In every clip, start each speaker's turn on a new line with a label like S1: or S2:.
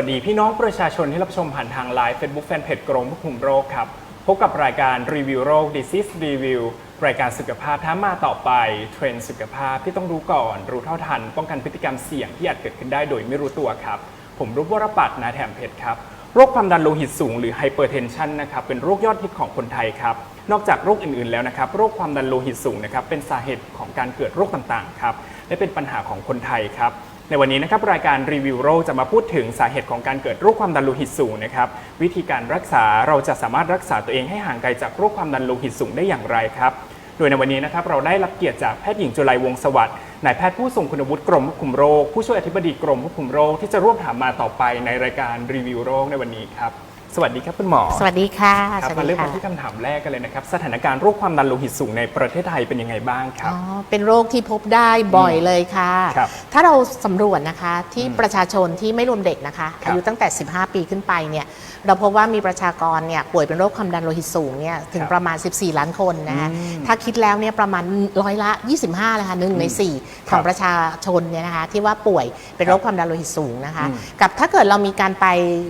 S1: สวัสดีพี่น้องประชาชนที่รับชมผ่านทางไลฟ์ Facebook Fanpage กรมควบคุมโรคครับ พบกับรายการรีวิวโรค Disease Review รายการสุขภาพท้ามาต่อไป เทรนด์สุขภาพที่ต้องรู้ก่อน รู้เท่าทัน ป้องกันพฤติกรรมเสี่ยงที่อาจเกิดขึ้นได้โดยไม่รู้ตัวครับ ผมรุปวรปัตน์นาแถมเพชรครับ โรคความดันโลหิตสูงหรือไฮเปอร์เทนชันนะครับเป็นโรคยอดฮิตของคนไทยครับ นอกจากโรคอื่นๆแล้วนะครับโรคความดันโลหิตสูงนะครับเป็นสาเหตุของการเกิดโรคต่างๆครับและเป็นปัญหาของคนไทยครับ ในวันนี้นะครับรายการรีวิวโรคจะมาพูดถึงสาเหตุของการเกิดโรคความดันโลหิตสูงนะครับวิธีการรักษาเราจะสามารถรักษาตัวเองให้ห่างไกลจากโรคความดันโลหิตสูงได้อย่างไรครับโดยในวันนี้นะครับเราได้รับเกียรติจากแพทย์หญิงจุลัยวงศ์สวัสดิ์นายแพทย์ผู้ทรงคุณวุฒิกรมควบคุมโรค ผู้ช่วยอธิบดีกรมควบคุมโรคที่จะร่วมถามมาต่อไปในรายการรีวิวโรคในวันนี้ครับ สวัสดีครับคุณหมอ
S2: สวัสดีค่ะ
S1: ครับ
S2: ส
S1: มา
S2: วัส
S1: เริ่
S2: ดี
S1: ม
S2: ค่ะ
S1: กันที่คำถามแรกกันเลยนะครับ สถานการณ์โรคความดันโลหิตสูงในประเทศไทยเป็นยังไงบ้างครับ
S2: อ๋อ เป็นโรคที่พบได้บ่อยเลยค่ะ
S1: ครับ
S2: ถ้าเราสำรวจนะคะที่ประชาชนที่ไม่รวมเด็กนะคะ
S1: ครับ
S2: อายุตั้งแต่ 15 ปีขึ้นไปเนี่ยเราพบว่ามีประชากรเนี่ยป่วยเป็นโรคความดันโลหิตสูงเนี่ยถึง
S1: ครับ
S2: ประมาณ 14 ล้านคนนะคะ
S1: อืม
S2: ถ้าคิดแล้วเนี่ยประมาณร้อยละ 25เลยค่ะหนึ่งใน 4 ของประชาชนเนี่ยนะคะที่ว่าป่วยเป็นโรคความดันโลหิตสูงนะคะ
S1: อืม
S2: กับถ้าเกิดเรามีการไป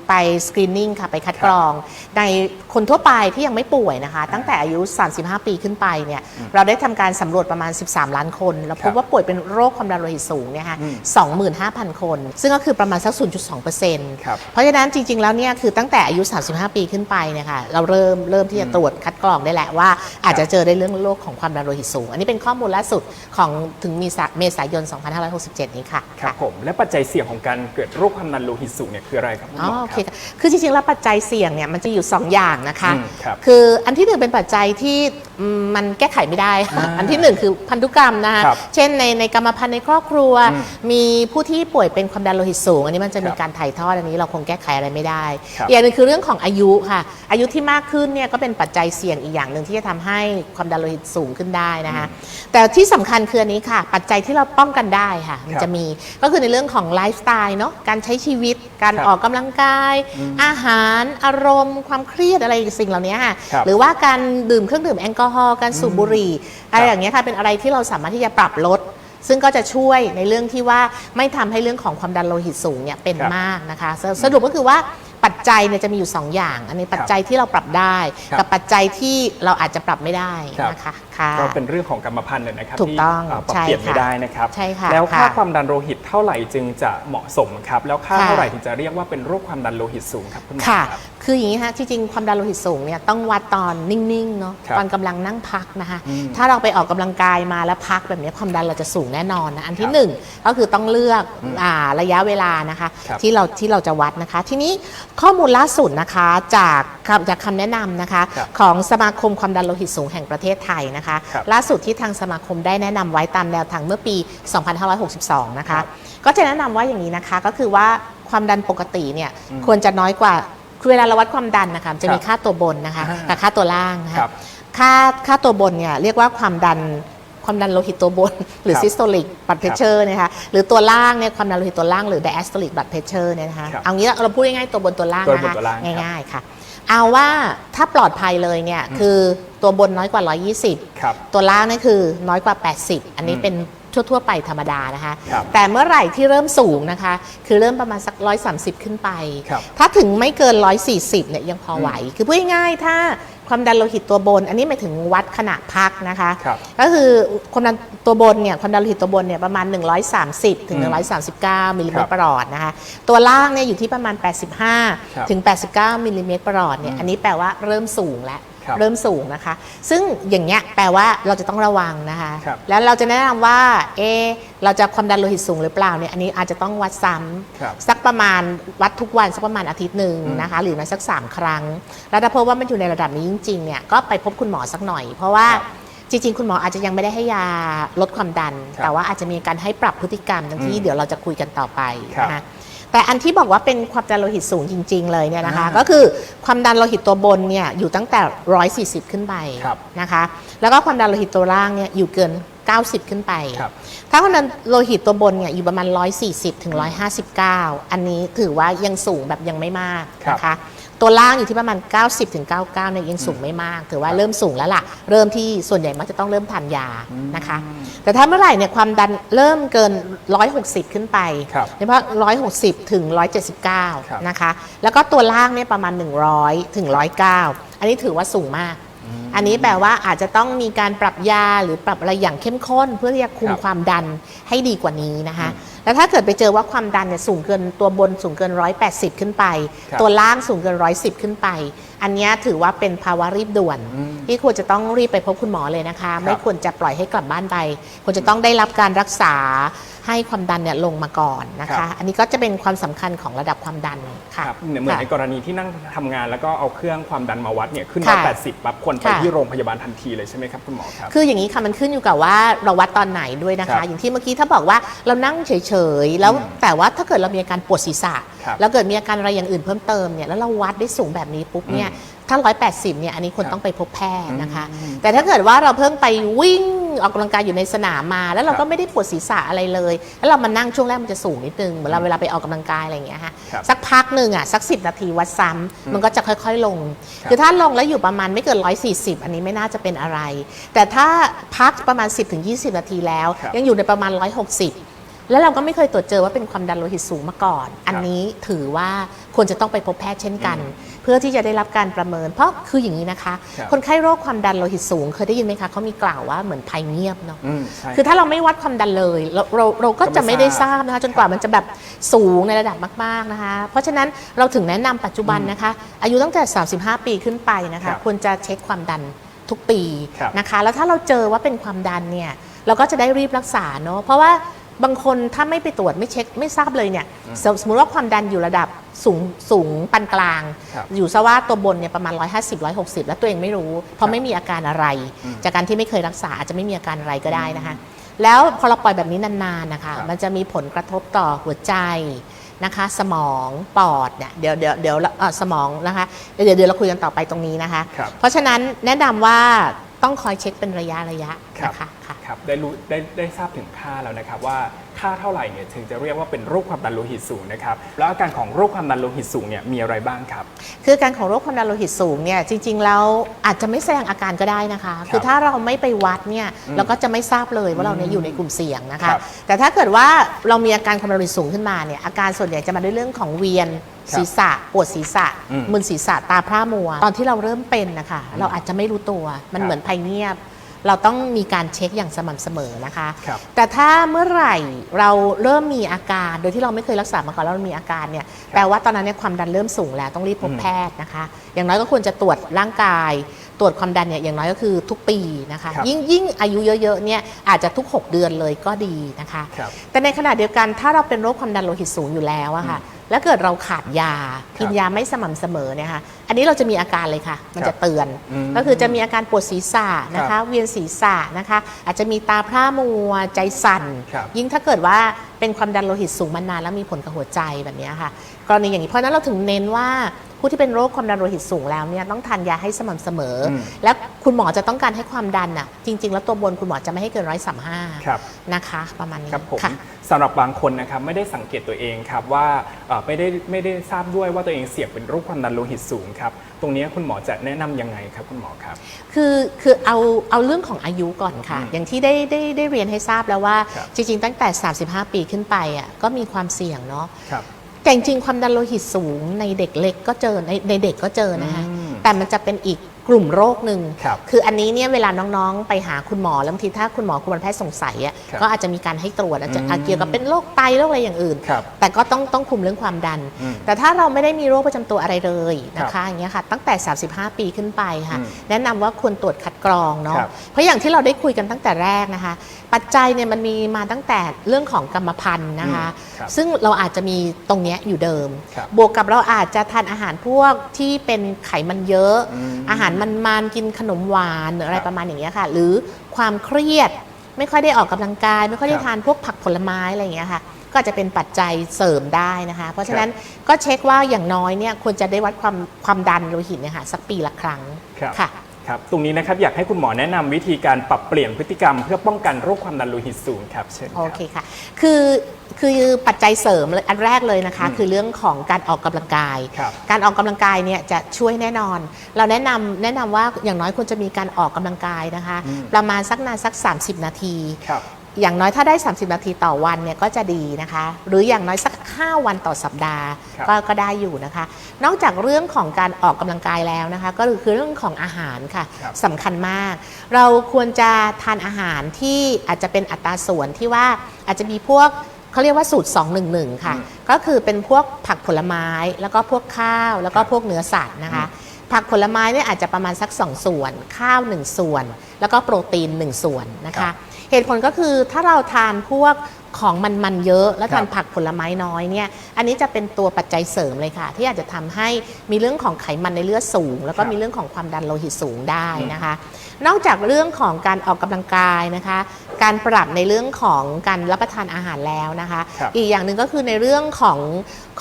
S2: ไปสกรีนนิ่งค่ะไปคัด
S1: ครับ
S2: กรอง ในคนทั่วไปที่ยังไม่ป่วยนะคะ ตั้งแต่อายุ 35 ปีขึ้นไปเนี่ยเราได้ทำการสำรวจประมาณ 13 ล้านคน แล้วพ
S1: ครับบ
S2: ว่าป่วยเป็นโรคความดันโลหิตสูงเนี่ยค่ะ
S1: อืม
S2: 25,000 คน ซึ่งก็คือประมาณสัก 0.2%
S1: ครับ
S2: เพราะฉะนั้นจริง ๆ แล้วเนี่ยคือตั้งแต่อายุ 35 ปีขึ้นไปเนี่ยค่ะเราเริ่มเริ่มที่จะตรวจคัดกรองได้แหละว่า อาจจะเจอได้เรื่องโรคของความดันโลหิตสูง อันนี้เป็นข้อมูลล่าสุดของถึงมีสาเมษายน 2567 นี้ค่ะ
S1: ครับผมและปัจจัยเสี่ยงของการเกิดโรคความดันโลหิตสูงเนี่ยคืออะไรครับคุณ
S2: อ๋
S1: ห
S2: อ
S1: มอ
S2: โอ
S1: ค
S2: เครับค่ะคือจริงๆแล้วปัจจัยเสี่ยงเนี่ยมันจะอยู่ 2 อย่างนะคะ
S1: อืมครับ
S2: คืออันที่หนึ่งเป็นปัจจัยที่ อืมมันแก้ไขไม่ได้
S1: อ่า
S2: อันที่หนึ่งคือพันธุกรรมนะคะ
S1: ครับ
S2: เช่นในในกรรมพันธุ์ในครอบครัว
S1: อืม
S2: มีผู้ที่ป่วยเป็นความดันโลหิตสูง อันนี้มันจะมี
S1: ครับ
S2: การถ่ายทอดอันนี้เราคงแก้ไขอะไรไม่ได้
S1: ครับ
S2: อีกอย่างหนึงคือเรื่องของอายุค่ะ อายุที่มากขึ้นเนี่ยก็เป็นปัจจัยเสี่ยงอีกอย่างหนึ่งที่จะทำให้ความดันโลหิตสูงขึ้นได้นะคะแต่ที่สำคัญคืออันนี้ค่ะ ปัจจัยที่เราป้องกันได้ค่ะมัน
S1: ครับ
S2: จะมีก็คือในเรื่องของไลฟ์สไตล์เนาะการใช้ชีวิต การ
S1: ครับ
S2: ออกกำลังกาย อาหารอารมณ์ ความเครียดอะไรสิ่งเหล่านี้ค่ะ
S1: ครับ
S2: หรือว่าการดื่มเครื่องดื่มแอลกอฮอล์การสูบบุหรี่อะไร
S1: ครับ
S2: อย่างเงี้ยค่ะเป็นอะไรที่เราสามารถที่จะปรับลด ซึ่งก็จะช่วยในเรื่องที่ว่าไม่ทำให้เรื่องของความดันโลหิตสูงเนี่ยเป็น
S1: ครับ
S2: มากนะคะสสรุปก็คือว่าปัจจัยเนี่ยจะมีอยู่ 2 อย่าง อันนี้ปัจจัยที่เราปรับได้
S1: ครับ
S2: กับปัจจัยที่เราอาจจะปรับไม่ได้
S1: ครับ
S2: นะคะ ค่ะ
S1: ก็เป็นเรื่องของกรรมพันธุ์นะครับ
S2: ถูก
S1: ที่
S2: ต้อง
S1: เปรับ
S2: ใช่
S1: เปลี่ยนไม่
S2: ค่ะ
S1: ได้นะครับ
S2: ใช่ค่ะ
S1: แล้วค่า
S2: ค่ะ
S1: ความดันโลหิตเท่าไหร่จึงจะเหมาะสมครับ แล้วค่า
S2: ค่ะ
S1: เท่าไหร่ถึงจะเรียกว่าเป็นโรคความดันโลหิตสูงครับคุณหมอ
S2: ค่ะ
S1: ครับ
S2: คืออย่างนี้ฮะที่จริงความดันโลหิตสูงเนี่ยต้องวัดตอนนิ่งๆเนาะ
S1: ครับ
S2: ตอนกำลังนั่งพักนะคะ
S1: อืม
S2: ถ้าเราไปออกกำลังกายมาแล้วพักแบบนี้ความดันเราจะสูงแน่นอนนะอันที่
S1: ครับ
S2: หนึ่งก็คือต้องเลือก
S1: อืม
S2: อ่าระยะเวลานะคะ
S1: ครับ
S2: ที่เราที่เราจะวัดนะคะ ทีนี้ข้อมูลล่าสุดนะคะจากคำจากคำแนะนำนะคะ
S1: ครับ
S2: ของสมาคมความดันโลหิตสูงแห่งประเทศไทยนะคะ
S1: ครับ
S2: ล่าสุดที่ทางสมาคมได้แนะนำไว้ตามแนวทางเมื่อปี 2562 นะ
S1: ครั
S2: คะ
S1: บ
S2: ก็จะแนะนำว่าอย่างนี้นะคะก็คือว่าความดันปกติเนี่ย
S1: อืม
S2: ควรจะน้อยกว่าคือเวลาเราวัดความดันนะคะจะมี
S1: ครับ
S2: ค่าตัวบนนะคะ
S1: อ่า
S2: กับค่าตัวล่างนะ
S1: ครั
S2: คะ
S1: บ
S2: ค่าค่าตัวบนเนี่ยเรียกว่าความดันความดันโลหิตตัวบน หรือ
S1: ครับ
S2: systolic blood pressure นะคะหรือตัวล่างเนี่ยความดันโลหิตตัวล่างหรือ diastolic blood pressure เนี่ยนะคะ
S1: ครับ
S2: เอางี้เราพูดง่ายๆตัวบนตัวล่าง
S1: ตัว
S2: นะ
S1: บน
S2: คะ
S1: ตัวล่างครับ
S2: ง่ายๆค่ะ เอาว่าถ้าปลอดภัยเลยเนี่ยคือตัวบนน้อยกว่า 120
S1: ครับ
S2: ตัวล่างนี่คือน้อยกว่า 80 อันนี้
S1: อืม
S2: เป็นทั่ว ๆ ไปธรรมดานะคะ
S1: ครับ
S2: แต่เมื่อไหร่ที่เริ่มสูงนะคะ คือเริ่มประมาณสัก 130 ขึ้นไป
S1: ครับ
S2: ถ้าถึงไม่เกิน 140 เนี่ยยังพอไหว คือพูดง่ายๆถ้า ความดันโลหิตตัวบน อันนี้หมายถึงวัดขณะพักนะคะ
S1: ครับ
S2: ก็คือความดันตัวบนเนี่ยความดันโลหิตตัวบนเนี่ยประมาณ 130 ถึง
S1: อืม
S2: 139มิลลิเม
S1: ครั
S2: ต
S1: บ
S2: รประหลอดนะคะตัวล่างเนี่ยอยู่ที่ประมาณ
S1: ครับ
S2: 85 ถึง 89มิลลิเมตรประหลอดเนี่ยอันนี้แปลว่าเริ่มสูงแล้ว
S1: ครับ
S2: เริ่มสูงนะคะ ซึ่งอย่างเงี้ยแปลว่าเราจะต้องระวังนะคะ
S1: ครับ
S2: แล้วเราจะแนะนำว่าเอะเราจะความดันโลหิตสูงหรือเปล่าเนี่ยอันนี้อาจจะต้องวัดซ้ำ
S1: ครับ
S2: สักประมาณวัดทุกวันสักประมาณอาทิตย์หนึ่ง
S1: อืม
S2: นะคะ หรือมาสัก 3 ครั้ง แล้วถ้าพบว่ามันอยู่ในระดับนี้จริงๆเนี่ยก็ไปพบคุณหมอสักหน่อย เพราะว่า
S1: ครับ
S2: จริง ๆ คุณหมออาจจะยังไม่ได้ให้ยาลดความดัน
S1: ครับ
S2: แต่ว่าอาจจะมีการให้ปรับพฤติกรรมดังที่
S1: อืม
S2: เดี๋ยวเราจะคุยกันต่อไป
S1: ครับ
S2: นะคะ แต่อันที่บอกว่าเป็นความดันโลหิตสูงจริง ๆ เลยเนี่ยนะคะ
S1: อ่า
S2: ก็คือความดันโลหิตตัวบนเนี่ยอยู่ตั้งแต่ 140 ขึ้นไป
S1: ครับ
S2: นะคะ แล้วก็ความดันโลหิตตัวล่างเนี่ยอยู่เกิน 90 ขึ้นไป
S1: ครับ
S2: ถ้าความดันโลหิตตัวบนเนี่ยอยู่ประมาณ 140ถึง159 อันนี้ถือว่ายังสูงแบบยังไม่มากนะ
S1: ครั
S2: คะ
S1: บ
S2: ตัวล่างอยู่ที่ประมาณ 90ถึง99เนี่ยยังสูงไม่มาก ถือว่าเริ่มสูงแล้วล่ะ เริ่มที่ส่วนใหญ่มักจะต้องเริ่มทานยานะคะ แต่ถ้าเมื่อไหร่เนี่ยความดันเริ่มเกิน 160 ขึ้นไป
S1: ครับ
S2: โดยเฉพาะ160 ถึง
S1: ครับ
S2: 179 นะคะ แล้วก็ตัวล่างเนี่ยประมาณ 100 ถึง 109 อันนี้ถือว่าสูงมาก อันนี้แปลว่าอาจจะต้องมีการปรับยาหรือปรับอะไรอย่างเข้มข้น เพื่อที่จะคุม
S1: ครับ
S2: ความดันให้ดีกว่านี้นะคะ แล้วถ้าเกิดไปเจอว่าความดันเนี่ยสูงเกินตัวบนสูงเกิน 180 ขึ้นไป
S1: ครับ
S2: ตัวล่างสูงเกิน 110 ขึ้นไป อันเนี้ยถือว่าเป็นภาวะรีบด่วน
S1: อืม
S2: ที่ควรจะต้องรีบไปพบคุณหมอเลยนะคะ
S1: ครับ
S2: ไม่ควรจะปล่อยให้กลับบ้านไปควรจะต้องได้รับการรักษาให้ความดันเนี่ยลงมาก่อนนะ
S1: ครั
S2: คะ
S1: บ
S2: อันนี้ก็จะเป็นความสำคัญของระดับความดันค่ะ
S1: ครับเหมือนใน
S2: ค่ะ
S1: กรณีที่นั่งทำงานแล้วก็เอาเครื่องความดันมาวัดเนี่ยขึ้น
S2: ค่ะ
S1: 180ปั๊บควรไป
S2: ค่ะ
S1: ที่โรงพยาบาลทันทีเลยใช่ไหมครับคุณหมอครับ
S2: คืออย่างนี้ค่ะมันขึ้นอยู่กับว่าเราวัดตอนไหนด้วยนะ
S1: ครั
S2: คะ
S1: บ
S2: อย่างที่เมื่อกี้ถ้าบอกว่าเรานั่งเฉยๆ แล้ว
S1: อืม
S2: แต่ว่าถ้าเกิดเรามีอาการปวดศีรษะ
S1: ครับ
S2: แล้วเกิดมีอาการอะไรอย่างอื่นเพิ่มเติมเนี่ยแล้วเราวัดได้สูงแบบนี้ปุ๊บเนี่ยถ้า 180 เนี่ย อันนี้ควร
S1: ครับ
S2: ต้องไปพบแพทย์นะคะ
S1: อืม
S2: แต่ถ้าเกิดว่าเราเพิ่งไปวิ่งออกกำลังกายอยู่ในสนามมา แล้วเรา
S1: ครั
S2: ก็
S1: บ
S2: ไม่ได้ปวดศีรษะอะไรเลย แล้วเรามานั่งช่วงแรกมันจะสูงนิดนึง เหมือนเราเวลาไปออกกำลังกายอะไรอย่างเงี้ยค่ะ
S1: ครับ
S2: สักพักหนึ่งอะสัก 10 นาทีวัดซ้ำมันก็จะค่อยๆลง
S1: ครับ
S2: คือถ้าลงแล้วอยู่ประมาณไม่เกิน 140 อันนี้ไม่น่าจะเป็นอะไร แต่ถ้าพักประมาณ 10-20 นาทีแล้ว
S1: ครับ
S2: ยังอยู่ในประมาณ 160 แล้วเราก็ไม่เคยตรวจเจอว่าเป็นความดันโลหิตสูงมาก่อน อันนี้ถือว่าควรจะต้องไปพบแพทย์เช่นกัน เพื่อที่จะได้รับการประเมิน เพราะคืออย่างนี้นะคะ
S1: ครับ
S2: คนไข้โรคความดันโลหิตสูง เคยได้ยินไหมคะเขามีกล่าวว่าเหมือนภัยเงียบเนาะ
S1: อืมใช่
S2: คือถ้าเราไม่วัดความดันเลยเราเราเราก็
S1: ก็ไม่
S2: จะไม่ได้
S1: ท
S2: ท
S1: รา
S2: รา
S1: บบ
S2: นะคะจนกว่ามันจะแบบสูงในระดับมากๆนะคะ เพราะฉะนั้นเราถึงแนะนำปัจจุบันนะคะ อายุตั้งแต่ 35 ปีขึ้นไปนะ
S1: ครั
S2: คะ
S1: บ
S2: ควรจะเช็คความดันทุกปี
S1: ครับ
S2: นะคะ แล้วถ้าเราเจอว่าเป็นความดันเนี่ยเราก็จะได้รีบรักษาเนาะเพราะว่า บางคนถ้าไม่ไปตรวจไม่เช็คไม่ทราบเลยเนี่ยสมสมมติว่าความดันอยู่ระดับสูงสูงปานกลาง
S1: ครับ
S2: อยู่ซะว่าตัวบนเนี่ยประมาณ 150 160 แล้วตัวเองไม่รู้ เพราะไม่มีอาการอะไรจากการที่ไม่เคยรักษาอาจจะไม่มีอาการอะไรก็ได้นะคะ แล้วพอเราปล่อยแบบนี้นานๆนะคะ
S1: ครับ
S2: มันจะมีผลกระทบต่อหัวใจนะคะ สมองปอดเนี่ยเดี๋ยวเดี๋ยวเดี๋ยวเอ่อสมองนะคะเดี๋ยวเดี๋ยวเราคุยกันต่อไปตรงนี้นะคะ
S1: ครับ
S2: เพราะฉะนั้นแนะนำว่า ต้องคอยเช็คเป็นระยะระยะ
S1: ครับ
S2: นะคะค่ะ
S1: ครับได้รู้ได้ได้ทราบถึงค่าแล้วนะครับว่าค่าเท่าไหร่เนี่ยถึงจะเรียกว่าเป็นโรคความดันโลหิตสูงนะครับแล้วอาการของโรคความดันโลหิตสูงเนี่ยมีอะไรบ้างครับ
S2: คือการของโรคความดันโลหิตสูงเนี่ยจริงๆแล้วอาจจะไม่แสดงอาการก็ได้นะคะ คือถ้าเราไม่ไปวัดเนี่ยเราก็จะไม่ทราบเลยว่าเราเนี่ยอยู่ในกลุ่มเสี่ยงนะคะ
S1: ครับ
S2: แต่ถ้าเกิดว่าเรามีอาการความดันโลหิตสูงขึ้นมาเนี่ยอาการส่วนใหญ่จะมาด้วยเรื่องของเวียน
S1: ครับ
S2: ศีรษะปวดศีรษะ
S1: อืม
S2: มึนศีรษะตาพร่ามัว ตอนที่เราเริ่มเป็นนะคะเราอาจจะไม่รู้ตัวมัน
S1: ครับ
S2: เหมือนภัยเงียบ เราต้องมีการเช็คอย่างสม่ำเสมอนะคะ
S1: ครับ
S2: แต่ถ้าเมื่อไหร่เราเริ่มมีอาการโดยที่เราไม่เคยรักษามาก่อนแล้วเรามีอาการเนี่ยแปลว่าตอนนั้นเนี่ยความดันเริ่มสูงแล้วต้องรีบพบแพทย์นะคะ อย่างน้อยก็ควรจะตรวจร่างกาย ตรวจความดันเนี่ยอย่างน้อยก็คือทุกปีนะคะ
S1: ครับ
S2: ยิ่งยิ่งอายุเยอะๆเนี่ยอาจจะทุก 6 เดือนเลยก็ดีนะคะ
S1: ครับ
S2: แต่ในขณะเดียวกันถ้าเราเป็นโรคความดันโลหิตสูงอยู่แล้วอะค่ะ แล้วเกิดเราขาดยากินยาไม่สม่ำเสมอเนี่ยค่ะอันนี้เราจะมีอาการเลยค่ะ มันจะเตือน
S1: อืม
S2: ก็คือจะมีอาการปวดศีรษะนะ
S1: ครั
S2: คะ
S1: บ
S2: เวียนศีรษะนะคะ อาจจะมีตาพร่ามัวใจสั่น
S1: ครับ
S2: ยิ่งถ้าเกิดว่าเป็นความดันโลหิตสูงมานานแล้วมีผลกับหัวใจแบบเนี้ยค่ะกรณีอย่างนี้เพราะฉะนั้นเราถึงเน้นว่าผู้ที่เป็นโรคความดันโลหิตสูงแล้วเนี่ยต้องทานยาให้สม่ำเสมออ
S1: ม
S2: และคุณหมอจะต้องการให้ความดันอะจริง ๆ แล้วตัวบนคุณหมอจะไม่ให้เกินร้อยสามห้า
S1: ครับ
S2: นะคะ ประมาณนี้
S1: ครับผม
S2: ค่ะ
S1: สำหรับบางคนนะครับไม่ได้สังเกตตัวเองครับว่าเอ่อไม่ได้ไม่ได้ทราบด้วยว่าตัวเองเสี่ยงเป็นโรคความดันโลหิตสูงครับ ตรงนี้คุณหมอจะแนะนำยังไงครับคุณหมอครับ
S2: คือคือเอาเอาเรื่องของอายุก่อนค่ะ
S1: อืม
S2: อย่างที่ได้ได้ได้เรียนให้ทราบแล้วว่า
S1: ครับ
S2: จริง ๆ ตั้งแต่ 35 ปีขึ้นไปอะก็มีความเสี่ยงเนาะ
S1: ครับ
S2: แต่จริงๆความดันโลหิตสูงในเด็กเล็กก็เจอในในเด็กก็เจอนะคะ
S1: อืม
S2: แต่มันจะเป็นอีก กลุ่มโรคหนึ่ง
S1: ครับ
S2: คืออันนี้เนี่ยเวลาน้องๆ ไปหาคุณหมอแล้วบางทีถ้าคุณหมอคุณหมอแพทย์สงสัยอะ
S1: ครับ
S2: ก็อาจจะมีการให้ตรวจอาจจะ
S1: อืม
S2: อาจเกี่ยวกับเป็นโรคไตโรคอะไรอย่างอื่น
S1: ครับ
S2: แต่ก็ต้องต้องคุมเรื่องความดัน
S1: อืม
S2: แต่ถ้าเราไม่ได้มีโรคประจำตัวอะไรเลยนะ
S1: ครั
S2: คะ
S1: บ
S2: อย่างเงี้ยค่ะตั้งแต่ 35 ปีขึ้นไปค่ะ
S1: อืม
S2: แนะนำว่าควรตรวจคัดกรองเนาะ
S1: ครับ
S2: เพราะอย่างที่เราได้คุยกันตั้งแต่แรกนะคะปัจจัยเนี่ยมันมีมาตั้งแต่เรื่องของกรรมพันธุ์นะคะ
S1: อืมครับ
S2: ซึ่งเราอาจจะมีตรงเนี้ยอยู่เดิม
S1: ครับ
S2: บวกกับเราอาจจะทานอาหารพวกที่เป็นไขมันเยอะ
S1: อืม
S2: อาหารมันๆกินขนมหวานหรืออะไร
S1: ครับ
S2: ประมาณอย่างเงี้ยค่ะ หรือความเครียดไม่ค่อยได้ออกกำลังกาย ไม่ค่อยได้
S1: ครับ
S2: ทานพวกผักผลไม้อะไรอย่างเงี้ยค่ะ ก็อาจจะเป็นปัจจัยเสริมได้นะคะ เพราะฉะนั้นก็เช็คว่าอย่างน้อยเนี่ยควรจะได้วัดความความดันโลหิตเนี่ยค่ะสักปีละครั้ง
S1: ครับ
S2: ค่ะ
S1: ครับตรงนี้นะครับอยากให้คุณหมอแนะนำวิธีการปรับเปลี่ยนพฤติกรรม เพื่อป้องกันโรคความดันโลหิตสูงครับเชิญค
S2: โอ
S1: รับ
S2: เคค่ะ คือคือปัจจัยเสริมเลยอันแรกเลยนะคะคือเรื่องของการออกกำลังกาย
S1: ครับ
S2: การออกกำลังกายเนี่ยจะช่วยแน่นอน เราแนะนำแนะนำว่าอย่างน้อยควรจะมีการออกกำลังกายนะคะ
S1: อืม
S2: ประมาณสักนานสัก 30 นาที
S1: ครับ
S2: อย่างน้อยถ้าได้ 30 นาทีต่อวันเนี่ยก็จะดีนะคะ หรืออย่างน้อยสัก 5 วันต่อสัปดาห์
S1: ครับ
S2: ก็ก็ได้อยู่นะคะ นอกจากเรื่องของการออกกำลังกายแล้วนะคะ ก็คือเรื่องของอาหารค่ะ
S1: ครับ
S2: สำคัญมาก เราควรจะทานอาหารที่อาจจะเป็นอัตราส่วนที่ว่าอาจจะมีพวกเขาเรียกว่าสูตร 211 ค่ะ
S1: อืม
S2: ก็คือเป็นพวกผักผลไม้ แล้วก็พวกข้าว แล้วก็พวกเนื้อสัตว์นะคะผักผลไม้เนี่ยอาจจะประมาณสัก 2 ส่วน ข้าว 1 ส่วน แล้วก็โปรตีน 1 ส่วนนะ
S1: ครั
S2: คะ
S1: บ
S2: เหตุผลก็คือถ้าเราทานพวกของมันๆเยอะ แล้วทาน
S1: ครับ
S2: ผักผลไม้น้อยเนี่ยอันนี้จะเป็นตัวปัจจัยเสริมเลยค่ะ ที่อาจจะทำให้มีเรื่องของไขมันในเลือดสูง แล้วก็
S1: ครับ
S2: มีเรื่องของความดันโลหิตสูงได้นะคะ นอกจากเรื่องของการออกกำลังกายนะคะ การปรับในเรื่องของการรับประทานอาหารแล้วนะคะ
S1: ครับ
S2: อีกอย่างหนึ่งก็คือในเรื่องของ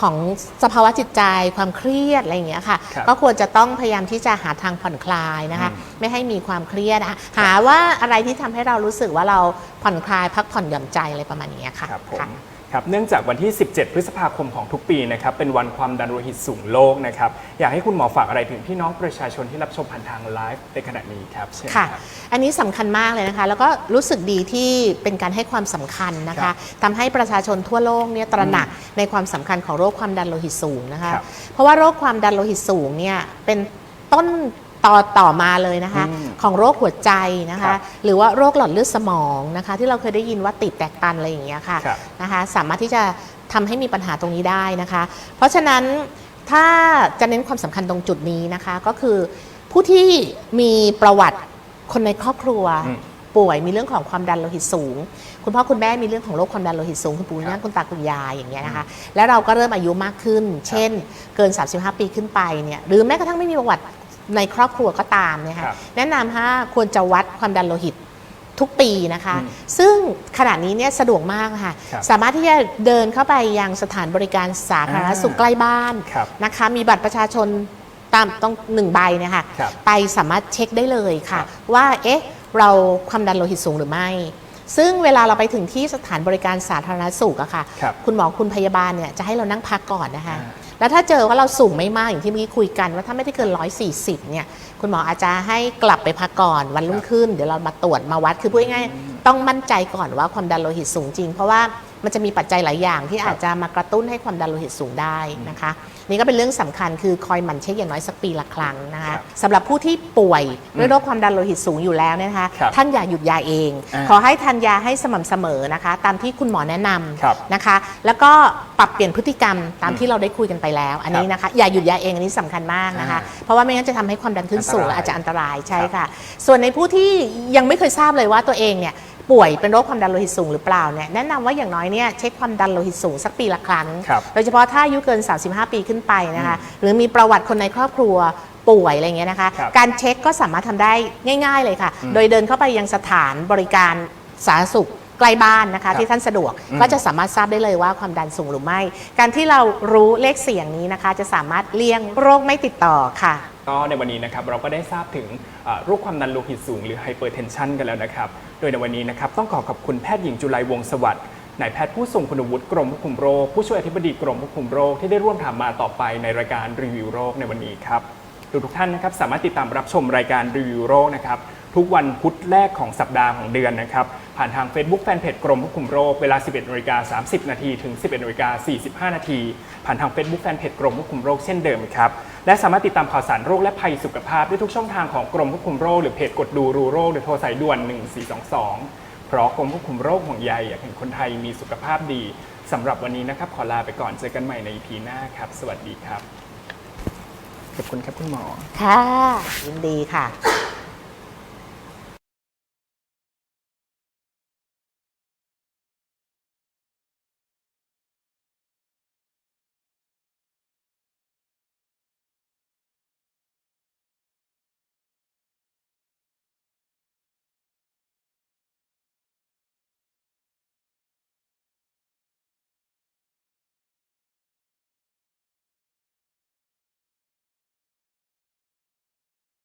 S2: ของสภาวะจิตใจความเครียดอะไรอย่างเงี้ยค่ะ
S1: ครับ
S2: ก็ควรจะต้องพยายามที่จะหาทางผ่อนคลายนะคะ
S1: อืม
S2: ไม่ให้มีความเครียดอะหาว่าอะไรที่ทำให้เรารู้สึกว่าเราผ่อนคลายพักผ่อนหย่อนใจอะไรประมาณอย่างเงี้ยค่ะ
S1: ครับผม
S2: ค่ะ
S1: ครับเนื่องจากวันที่ 17 พฤษภาคมของทุกปีนะครับเป็นวันความดันโลหิตสูงโลกนะครับอยากให้คุณหมอฝากอะไรถึงพี่น้องประชาชนที่รับชมผ่านทางไลฟ์ในขณะนี้ครับเชิญ
S2: ค่ะ
S1: รับ
S2: อันนี้สำคัญมากเลยนะคะ แล้วก็รู้สึกดีที่เป็นการให้ความสำคัญนะ
S1: ครั
S2: คะ
S1: บ
S2: ทำให้ประชาชนทั่วโลกเนี่ยตระหนักในความสำคัญของโรคความดันโลหิตสูงนะคะ
S1: ครับ
S2: เพราะว่าโรคความดันโลหิตสูงเนี่ยเป็นต้น ต่อต่อมาเลยนะคะ
S1: อืม
S2: ของโรคหัวใจนะ
S1: ครั
S2: คะ
S1: บ
S2: หรือว่าโรคหลอดเลือดสมองนะคะ ที่เราเคยได้ยินว่าติดแตกตันอะไรอย่างเงี้ยค่ะ
S1: ครับ
S2: นะคะ สามารถที่จะทำให้มีปัญหาตรงนี้ได้นะคะ เพราะฉะนั้นถ้าจะเน้นความสำคัญตรงจุดนี้นะคะ ก็คือผู้ที่มีประวัติคนในครอบครัว
S1: อืม
S2: ป่วยมีเรื่องของความดันโลหิตสูง คุณพ่อคุณแม่มีเรื่องของโรคความดันโลหิตสูงคุณปู่
S1: ครั
S2: ย่า
S1: บ
S2: คุณตาคุณยายอย่างเงี้ยนะคะแล้วเราก็เริ่มอายุมากขึ้น เช่น เกิน 35 ปีขึ้นไปเนี่ยหรือแม้กระทั่งไม่มีประวัติ ในครอบครัวก็ตามเนี่ย
S1: ครั
S2: ค่ะ
S1: บ
S2: แนะนำว่าควรจะวัดความดันโลหิตทุกปีนะคะ
S1: อืม
S2: ซึ่งขณะนี้เนี่ยสะดวกมากค่ะ
S1: ครับ
S2: สามารถที่จะเดินเข้าไปยังสถานบริการสาธารณสุข
S1: อ่า
S2: ใกล้บ้าน
S1: ครับ
S2: นะคะมีบัตรประชาชนตามต้องหนึ่งใบเนี่ยค่ะ
S1: ครับ
S2: ไปสามารถเช็คได้เลยค่ะ
S1: ครับ
S2: ว่าเอ๊ะเราความดันโลหิตสูงหรือไม่ ซึ่งเวลาเราไปถึงที่สถานบริการสาธารณสุขอะค่ะ
S1: ครับ
S2: คุณหมอคุณพยาบาลเนี่ยจะให้เรานั่งพักก่อนนะคะ
S1: อ่า
S2: แล้วถ้าเจอว่าเราสูงไม่มากอย่างที่เมื่อกี้คุยกัน ว่าถ้าไม่ได้เกิน 140 เนี่ย คุณหมออาจจะให้กลับไปพักก่อนวันรุ่งขึ้น เดี๋ยวเรามาตรวจมาวัดคือพูดง่ายๆต้องมั่นใจก่อนว่าความดันโลหิตสูงจริง เพราะว่ามันจะมีปัจจัยหลายอย่างที่
S1: ครับ
S2: อาจจะมากระตุ้นให้ความดันโลหิตสูงได้นะคะ นี่ก็เป็นเรื่องสำคัญคือคอยหมั่นเช็คอย่างน้อยสักปีละครั้งนะ
S1: ครั
S2: คะ
S1: บ
S2: สำหรับผู้ที่ป่วยด้วยโรคความดันโลหิตสูงอยู่แล้วเนี่ยนะคะ
S1: ครับ
S2: ท่านอย่าหยุดยาเอง
S1: อ่า
S2: ขอให้ทานยาให้สม่ำเสมอนะคะ ตามที่คุณหมอแนะนำ
S1: ครับ
S2: นะคะ แล้วก็ปรับเปลี่ยนพฤติกรรมตามที่เราได้คุยกันไปแล้ว อันนี้
S1: ครับ
S2: นะคะอย่าหยุดยาเองอันนี้สำคัญมากนะคะ
S1: อ่า
S2: เพราะว่าไม่งั้นจะทำให้ความดันขึ้นสูง
S1: อันตราย
S2: และอาจจะอันตรายใช่ค่ะ ส่วนในผู้ที่ยังไม่เคยทราบเลยว่าตัวเองเนี่ยป่วยเป็นโรคความดันโลหิตสูงหรือเปล่าเนี่ยแนะนำว่าอย่างน้อยเนี่ยเช็คความดันโลหิตสูงสักปีละครั้ง
S1: ครับ
S2: โดยเฉพาะถ้าอายุเกิน 35 ปีขึ้นไปนะคะหรือมีประวัติคนในครอบครัวป่วยอะไรเงี้ยนะคะ
S1: ครับ
S2: การเช็คก็สามารถทำได้ง่าย ๆเลยค่ะ
S1: อืม
S2: โดยเดินเข้าไปยังสถานบริการสาธารณสุข ใกล้บ้านนะ
S1: ครั
S2: คะ
S1: บ
S2: ที่ท่านสะดวก
S1: อืม
S2: ก็จะสามารถทราบได้เลยว่าความดันสูงหรือไม่ การที่เรารู้เลขเสียงนี้นะคะ จะสามารถเลี่ยงโรคไม่ติดต่อค่ะ
S1: ก็ในวันนี้นะครับเราก็ได้ทราบถึงเอ่อโรคความดันโลหิตสูงหรือไฮเปอร์เทนชันกันแล้วนะครับ โดยในวันนี้นะครับต้องขอขอบคุณแพทย์หญิงจุลัยวงศ์สวัสดิ์นายแพทย์ผู้ทรงคุณวุฒิกรมควบคุมโรค ผู้ช่วยอธิบดีกรมควบคุมโรคที่ได้ร่วมถามมาต่อไปในรายการรีวิวโรคในวันนี้ครับทุกทุกๆท่านนะครับสามารถติดตามรับชมรายการรีวิวโรคนะครับ ทุกวันพุธแรกของสัปดาห์ของเดือนนะครับ ผ่านทาง Facebook Fanpage กรมควบคุมโรคเวลา 11นาฬิกา30 นาทีถึง 11นาฬิกา45 นาทีผ่านทาง Facebook Fanpage กรมควบคุมโรคเช่นเดิมครับและสามารถติดตามข่าวสารโรคและภัยสุขภาพได้ทุกช่องทางของกรมควบคุมโรคหรือเพจกดดูรูโรคหรือโทรสายด่วน 1422 เพราะกรมควบคุมโรคห่วงใยอยากเห็นคนไทยมีสุขภาพดีสำหรับวันนี้นะครับ ขอลาไปก่อนเจอกันใหม่ใน EP หน้าครับ สวัสดีครับ ขอบคุณครับคุณหมอ
S2: ค่ะ ยินดีค่ะ